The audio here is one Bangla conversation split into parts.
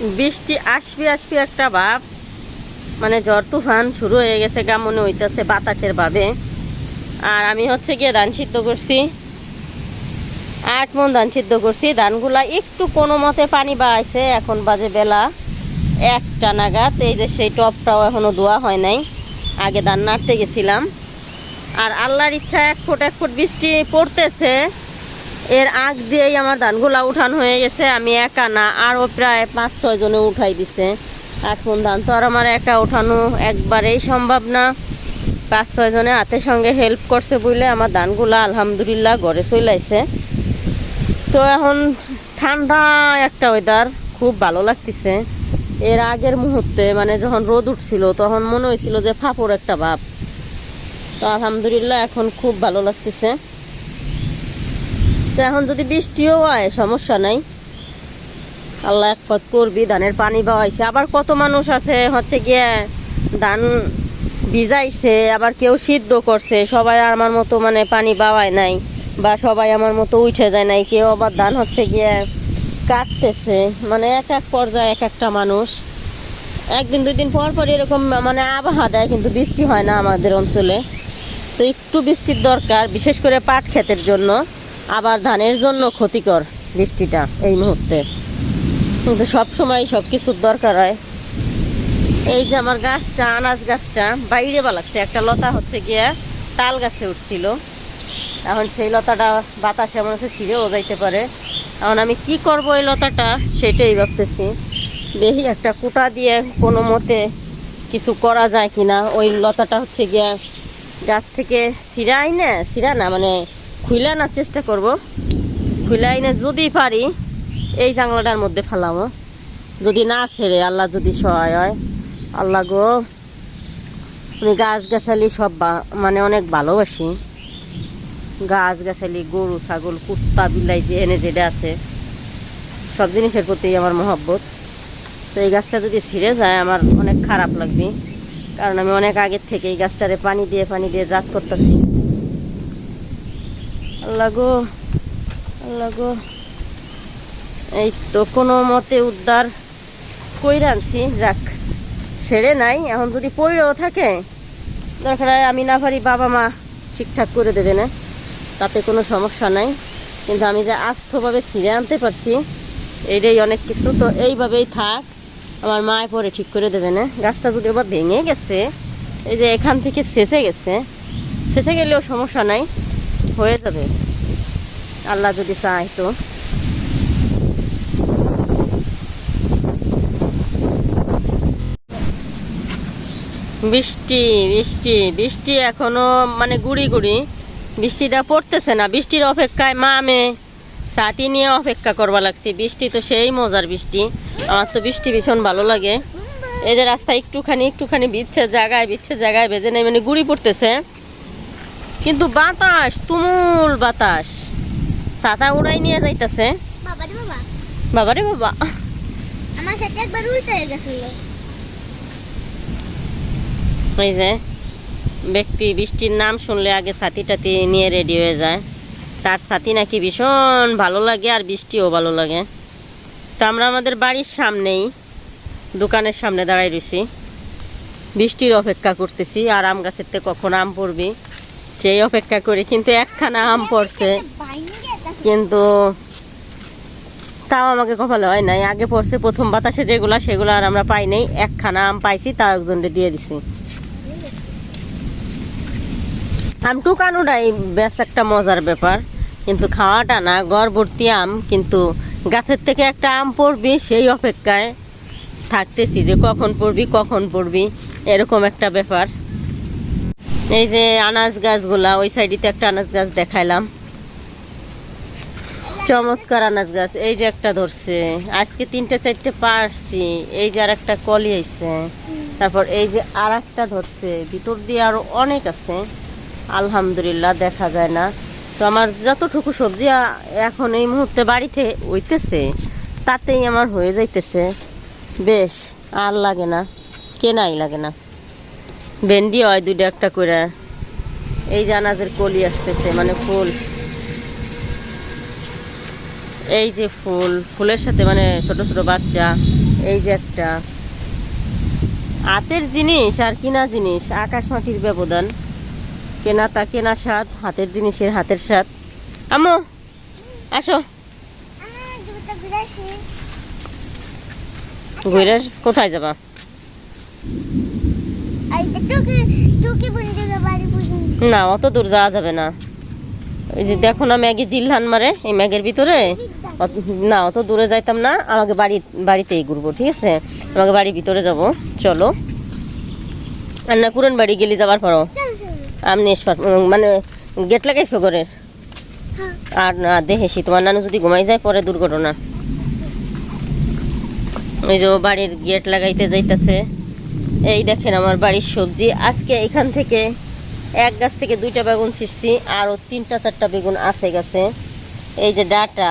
বৃষ্টি আসবি আসবি একটা ভাব। মানে ঝড় তুফান শুরু হয়ে গেছে গা, মনে হইতেছে বাতাসের ভাবে। আর আমি হচ্ছে গিয়ে ধান সিদ্ধ করছি। আট মন ধান সিদ্ধ করছি। ধানগুলা একটু কোনো মতে পানি বাড়াইছে, এখন বাজে বেলা একটা নাগাদ। এই যে সেই টপটাও এখনও ধোয়া হয় নাই। আগে ধান নাড়তে গেছিলাম। আর আল্লাহর ইচ্ছা এক ফুট এক ফুট বৃষ্টি পড়তেছে। এর আগ দিয়েই আমার ধানগুলা উঠান হয়ে গেছে। আমি একা না, আরও প্রায় পাঁচ, ছয় জনে উঠাই দিছে। মন ধান তো আর আমার একা উঠানো একবারেই সম্ভব না। পাঁচ, ছয় জনে হাতের সঙ্গে হেল্প করছে বলে আমার ধানগুলা আলহামদুলিল্লাহ ঘরে চলে আইছে। তো এখন ঠান্ডা একটা ওয়েদার খুব ভালো লাগতেছে। এর আগের মুহূর্তে মানে যখন রোদ উঠছিল, তখন মনে হয়েছিল যে ফাপড় একটা ভাব। তো আলহামদুলিল্লাহ এখন খুব ভালো লাগতেছে। তো এখন যদি বৃষ্টিও হয়, সমস্যা নাই। আল্লাহ এক পথ করবি, ধানের পানি বাওয়াইছে। আবার কত মানুষ আছে, হচ্ছে গিয়ে ধান ভিজাইছে, আবার কেউ সিদ্ধ করছে, সবাই আমার মতো মানে পানি বাওয়ায় নাই, বা সবাই আমার মতো উঠে যায় নাই, কেউ আবার ধান হচ্ছে গিয়ে কাটতেছে। মানে এক এক পর্যায়ে এক একটা মানুষ। একদিন দুই দিন পর পর এরকম মানে আবহাওয়া দেয়, কিন্তু বৃষ্টি হয় না আমাদের অঞ্চলে। তো একটু বৃষ্টির দরকার, বিশেষ করে পাট ক্ষেতের জন্য। আবার ধানের জন্য ক্ষতিকর বৃষ্টিটা এই মুহূর্তে। কিন্তু সব সময় সব কিছুর দরকার হয়। এই যে আমার গাছটা, আনাজ গাছটা, বাইরে বালাচ্ছে। একটা লতা হচ্ছে গিয়ে তাল গাছে উঠছিল। এখন সেই লতাটা বাতাসে মনে হচ্ছে ছিঁড়েও যাইতে পারে। এখন আমি কি করব এই লতাটা? সেটাই ভাবতেছি। দেখি একটা কুটা দিয়ে কোনো মতে কিছু করা যায় কিনা। ওই লতাটা হচ্ছে গিয়া গাছ থেকে ছিঁড়া আইনে ছিঁড়া না মানে খুইলা আনার চেষ্টা করব। খুইলা আইনে যদি পারি, এই জাংলাটার মধ্যে ফেলাবো যদি না ছেড়ে, আল্লাহ যদি সহায় হয়। আল্লাহ গো, আমি গাছ গাছালি সব মানে অনেক ভালোবাসি। গাছ গাছালি গরু, ছাগল, কুত্তা বিলাই যে এনে যেটা আছে, সব জিনিসের প্রতি আমার মহব্বত। তো এই গাছটা যদি ছিঁড়ে যায়, আমার অনেক খারাপ লাগবে। কারণ আমি অনেক আগের থেকে এই গাছটারে পানি দিয়ে পানি দিয়ে জাত করতেছি। আল্লাহ গো আল্লাহ গো। এই তো কোনো মতে উদ্ধার কইরা আনছি, যাক, ছেড়ে নাই, এখন যদি পড়েও থাকে, দরকার আমি না পারি বাবা মা ঠিকঠাক করে দেবে না, তাতে কোনো সমস্যা নাই। কিন্তু আমি যে আস্থভাবে ছিঁড়ে আনতে পারছি এইটাই অনেক কিছু, তো এইভাবেই থাক, আমার মায় পরে ঠিক করে দেবে না। গাছটা যদি আবার ভেঙে গেছে, এই যে এখান থেকে সেচে গেছে সেচে গেলেও সমস্যা নাই। হয়ে যাবে। আল্লাহ যদি চায় তো। বৃষ্টি বৃষ্টি বৃষ্টি এখনও মানে গুড়ি গুড়ি। বৃষ্টিটা পড়তেছে না, বৃষ্টির অপেক্ষায় মা মে সাথী নিয়ে অপেক্ষা করবা লাগছে। বৃষ্টি তো সেই মজার বৃষ্টি। আমার তো বৃষ্টি ভীষণ ভালো লাগে। এই যে রাস্তায় একটুখানি একটুখানি বিচ্ছে জায়গায় বিচ্ছে জায়গায় বেজে নেই মানে গুড়ি পড়তেছে। কিন্তু বাতাস তুমুল বাতাস। ছাতা উড়াই নিয়ে যাইতেছে। বাবা রে বাবা। বাবারে বাবা। আমার সাথে একবার উল্টো গেছিল। এই যে ব্যক্তি বৃষ্টির নাম শুনলে আগে ছাতি টাতি নিয়ে রেডি হয়ে যায়। তার ছাতি নাকি ভীষণ ভালো লাগে আর বৃষ্টিও ভালো লাগে। তো আমরা আমাদের বাড়ির সামনেই দোকানের সামনে দাঁড়াই রয়েছি বৃষ্টির অপেক্ষা করতেছি আর আম গাছের থেকে কখন আম পড়বি। সেই অপেক্ষা করি, কিন্তু একখানা আম পড়ছে। কিন্তু তাও আমাকে কপালে হয় নাই। আগে পড়ছে প্রথম বাতাসে যেগুলা, সেগুলো আর আমরা পাই নাই। একখানা আম পাইছি, তাও একজনকে দিয়ে দিছি। আম টুকানোটাই বেশ একটা মজার ব্যাপার। কিন্তু খাওয়াটা না গড়বর্তী আম, কিন্তু গাছের থেকে একটা আম পড়বি, সেই অপেক্ষায় থাকতেছি যে কখন পড়বি কখন পড়বি, এরকম একটা ব্যাপার। এই যে আনাজ গাছগুলা, ওই সাইডেতে একটা আনাজ গাছ দেখাইলাম। চমৎকার আনাজ গাছ, এই যে একটা ধরছে। আজকে তিনটে চারটে পারছি এই যে আর একটা কলি আইছে। তারপর এই যে আর একটা ধরছে, ভিতর দিয়ে আরও অনেক আছে। আলহামদুলিল্লাহ, দেখা যায় না। তো আমার যতটুকু সবজি এখন এই মুহূর্তে বাড়িতে হইতেছে, তাতেই আমার হয়ে যাইতেছে। বেশ, আর লাগে না, কেনাই লাগে না। ভেন্ডি হয় দুইটা একটা করে। এই যে আনাজের কলি আসতেছে মানে ফুল। এই যে ফুল ফুলের সাথে মানে ছোট ছোট বাচ্চা এই যে একটা। হাতের জিনিস আর কিনা জিনিস আকাশ মাটির ব্যবধান। কেনা তা কেনা স্বাদ হাতের জিনিসের হাতের স্বাদ। আমো আসো। ঘুরে কোথায় যাবা আর এটা টুকি টুকি বন্ধুকে বাড়ি পর্যন্ত না। অত দূর যাওয়া যাবে না। ওই যে দেখো না ম্যাগি জিল্লান মারে এই ম্যাগের ভিতরে। না অত দূরে যাইতাম না আমাকে বাড়ি বাড়িতেই ঘুরবো ঠিক আছে? আমাকে বাড়ির ভিতরে যাব। চলো। আর না পুরন বাড়ি গেলে যাবার পরও। এসবার মানে গেট লাগাইছো ঘরের? হ্যাঁ। আর না দেখেছি তোমার নানু যদি ঘুমাই যায় পরে দুর্ঘটনা। ওই যে বাড়ির গেট লাগাইতে যাইতেছে। এই দেখেন আমার বাড়ির সবজি। আজকে এখান থেকে এক গাছ থেকে দুইটা বেগুন ছিঁড়ছি আরও তিনটা চারটা বেগুন আছে গেছে। এই যে ডাটা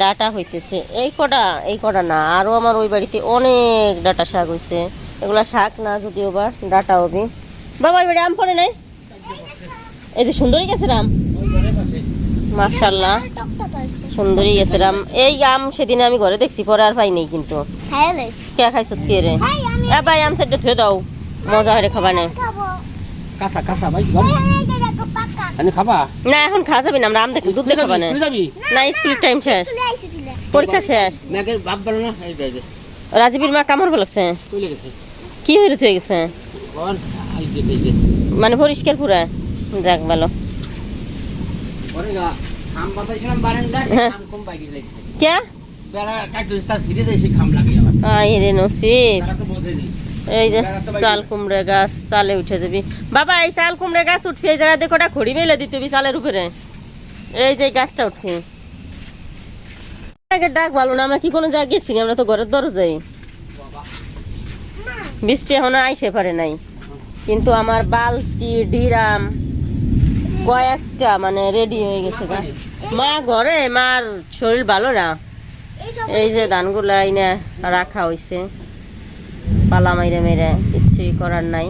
ডাটা হইতেছে। এই কটা এই কটা না আরও আমার ওই বাড়িতে অনেক ডাটা শাক হয়েছে এগুলা শাক না যদিও বা ডাটা হবে। বাবা বাড়ি আম পড়ে নাই? এই যে সুন্দরী গেছে রাম? মার্শাল্লাহ সুন্দরী গেছে রাম। এই আম সেদিন আমি ঘরে দেখছি পরে আর পাই নাই কিন্তু। কে খাইছ কে রে? এ ভাই আম সেটা ধুয়ে দাও। মজা হয়ে খাবা না কাঁচা কাঁচা ভাই আমি খাবা? না এখন খাওয়া যাবে না আমরা আম দেখি দুধ দিয়ে খাবা না না স্কুল টাইম শেষ। পরীক্ষা শেষ। বাপ বলো না? রাজীবের মা কামড় বলছে তুই কি হয়ে হয়ে গেছে? মানে পরিষ্কার পুরা। যাক ভালো। হ্যাঁ। লেগেছে কে? বেলা কাটতে ফিরে যাইছি খাম লাগে নসিব। এই যে চাল কুমড়ে গাছ চালে উঠে যাবি। বাবা এই চাল কুমড়ে গাছ উঠবি এই কটা খড়ি মেলে দিতে চালের উপরে। এই যে গাছটা উঠবি। আগে ডাক ভালো না আমরা কি কোনো জায়গায় গেছি আমরা তো ঘরের দরজাই বৃষ্টি এখনও আইসে পারে নাই। কিন্তু আমার বালতি ডিরাম কয়েকটা মানে রেডি হয়ে গেছে মা ঘরে মার শরীর ভালো না। এই যে ধানগুলা আইনে রাখা হইছে। পালা মাইরে মেরে কিচ্ছুই করার নাই।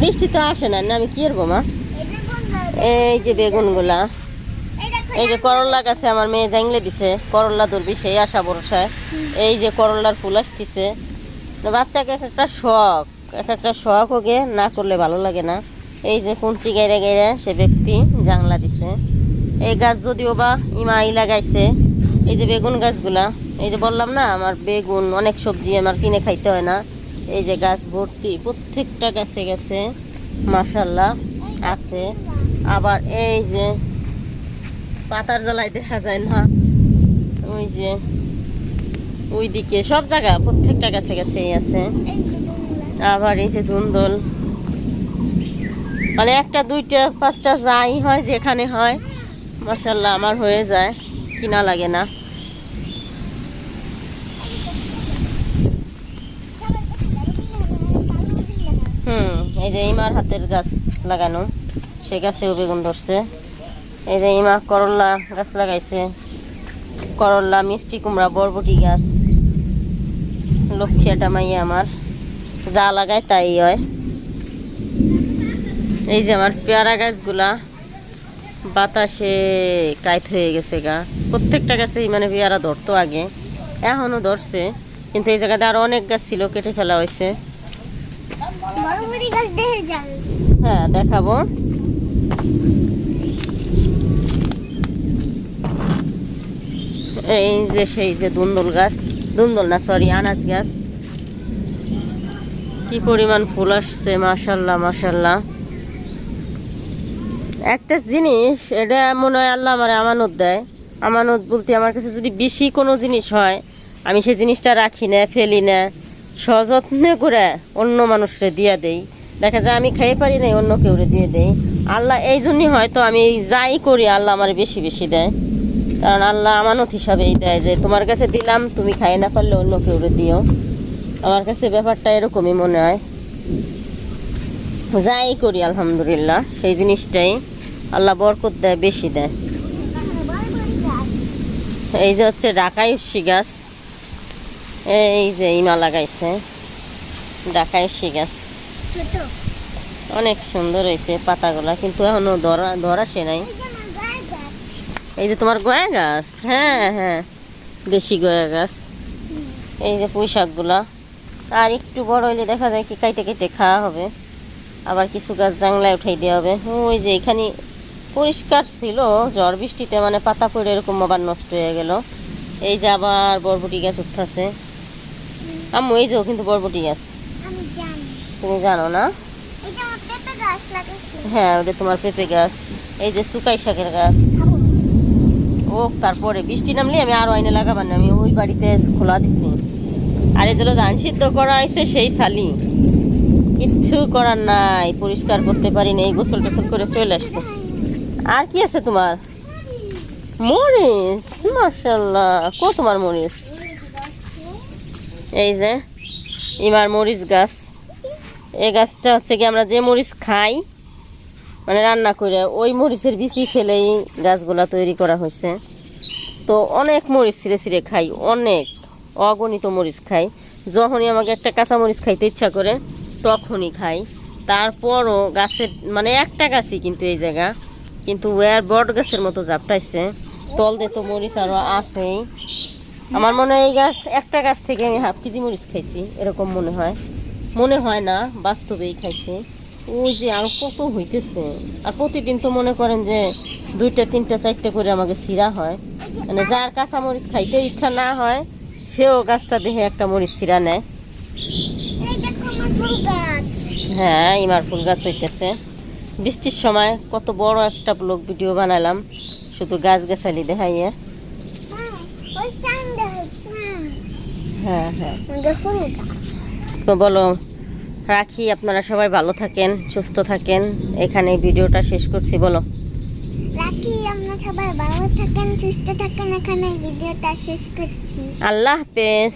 বৃষ্টি তো আসে না আমি কি করব মা? এই যে বেগুনগুলা। এই এই যে করল্লা গাছে আমার মেয়ে জাংলে দিছে করল্লা ধরবি সেই আশা ভরসায় এই যে করল্লার ফুল আসতেছে। বাচ্চাকে এক একটা শখ এক একটা শখ ওকে না করলে ভালো লাগে না। এই যে কুঞ্চি গাইরে গাইরে সে ব্যক্তি জাংলা দিছে। এই গাছ যদিও বা ইমাই লাগাইছে, এই যে বেগুন গাছগুলা, এই যে বললাম না, আমার বেগুন, অনেক সবজি আমার কিনে খাইতে হয় না। এই যে গাছ ভর্তি, প্রত্যেকটা গাছে গেছে মাসাল্লাহ আছে। আবার এই যে পাতার জ্বালায় দেখা যায় না। ওই যে ওইদিকে সব জায়গা, প্রত্যেকটা গাছে গাছেই আছে। আবার এই যে ধুন্দল মানে একটা, দুইটা, পাঁচটা যাই হয় যেখানে হয় মাসাল্লাহ আমার হয়ে যায়, কিনা লাগে না। হুম, এই যে ইমার হাতের গাছ লাগানো, সে গাছেও বেগুন ধরছে। এই যে ইমা করল্লা গাছ লাগাইছে করল্লা মিষ্টি কুমড়া, বরবটি গাছ, লক্ষ্মী লক্ষ্মীটা মাইয়া আমার, যা লাগায় তাই হয়। এই যে আমার পেয়ারা গাছগুলা বাতাসে কাইত হয়ে গেছে গা। প্রত্যেকটা গাছেই মানে পেয়ারা ধরতো আগে এখনও ধরছে কিন্তু এই জায়গাতে আরও অনেক গাছ ছিল কেটে ফেলা হয়েছে। হ্যাঁ দেখাবো। এই যে সেই যে দুন্দল গাছ দুন্দল না সরি আনাজ গাছ। কি পরিমাণ ফুল আসছে মাশাল্লাহ মাশাল্লাহ। একটা জিনিস, এটা মনে হয় আল্লাহ আমার আমানত দেয়। আমানত বলতে আমার কাছে যদি বেশি কোনো জিনিস হয়, আমি সেই জিনিসটা রাখি না, ফেলি না, সযত্নে করে অন্য মানুষরে দিয়ে দেই। দেখা যায় আমি খাইয়ে পারি না অন্য কেউরে দিয়ে দেই। আল্লাহ এই জন্যই হয়তো আমি যাই করি, আল্লাহ আমার বেশি বেশি দেয়। কারণ আল্লাহ আমানত হিসাবেই দেয় যে, তোমার কাছে দিলাম, তুমি খাই না পারলে অন্য কেউরে দিও। আমার কাছে ব্যাপারটা এরকমই মনে হয়। যাই করি আলহামদুলিল্লাহ। সেই জিনিসটাই আল্লাহ বরকত দেয় বেশি দেয়। এই যে হচ্ছে উস্সি গাছ। এই যে ইমা লাগাইছে উস্সি গাছ। অনেক সুন্দর হয়েছে পাতাগুলা কিন্তু এখনও ধরা ধরাসে নাই। এই যে এই তোমার গয়া গাছ? হ্যাঁ হ্যাঁ। দেশি গয়া গাছ। এই যে পুঁই শাকগুলা আর একটু বড় হইলে দেখা যায় কি কাইটে কেটে খাওয়া হবে। আবার কিছু গাছ জাংলায় উঠাই দেওয়া হবে। ওই যে এখানে পরিষ্কার ছিল ঝড় বৃষ্টিতে মানে পাতা পড়ে এরকম আবার নষ্ট হয়ে গেল। এই যে আবার বরবটি গাছ উঠতেছে। আম্মু এই যে কিন্তু বরবটি গাছ। তুমি জানো না? হ্যাঁ ওটা তোমার পেঁপে গাছ। এই যে সুকাই শাকের গাছ। ও তারপরে বৃষ্টি নামলে আমি আরও আইনে লাগাবার না আমি ওই বাড়িতে খোলা দিছি। আর এই এগুলো ধান সিদ্ধ করা হয়েছে সেই সালি কিচ্ছু করার নাই, পরিষ্কার করতে পারি না এই গোসল টোসল করে চলে আসছে। আর কি আছে তোমার? মরিচ মার্শাল্লাহ কো তোমার মরিচ? এই যে, ইমার মরিচ গাছ। এই গাছটা হচ্ছে কি আমরা যে মরিচ খাই মানে রান্না করে, ওই মরিচের বিচি ফেলেই গাছগুলা তৈরি করা হয়েছে। তো অনেক মরিচ ছিঁড়ে ছিঁড়ে খাই, অনেক অগণিত মরিচ খাই। যখনই আমাকে একটা কাঁচা মরিচ খাইতে ইচ্ছা করে তখনই খাই। তারপরও গাছের মানে একটা গাছই কিন্তু এই জায়গা। কিন্তু ওয়ার বট গাছের মতো জাপটাইছে দিয়ে তো মরিচ আরও আছেই। আমার মনে হয় এই গাছ, একটা গাছ থেকে আমি হাফ কেজি মরিচ খাইছি, এরকম মনে হয়। মনে হয় না, বাস্তবেই খাইছি। ওই যে আর কত হইতেছে। আর প্রতিদিন তো মনে করেন যে দুইটা, তিনটা, চারটা করে আমাকে ছিঁড়া হয়। মানে যার কাঁচা মরিচ খাইতে ইচ্ছা না হয়, সেও গাছটা দেখে একটা মরিচ ছিঁড়া নেয় এই দেখো আমার ফুল গাছ হ্যাঁ ইমার ফুল গাছ হইতেছে। বৃষ্টির সময় কত বড় একটা ব্লগ ভিডিও বানালাম শুধু গাছ গাছালি দেখাইয়ে। হ্যাঁ হ্যাঁ। হ্যাঁ তো বলো রাখি আপনারা সবাই ভালো থাকেন সুস্থ থাকেন। এখানে ভিডিওটা শেষ করছি বলো। রাখি আমরা সবাই ভালো থাকেন সুস্থ থাকেন এখানে ভিডিওটা শেষ করছি। আল্লাহ হাফেজ।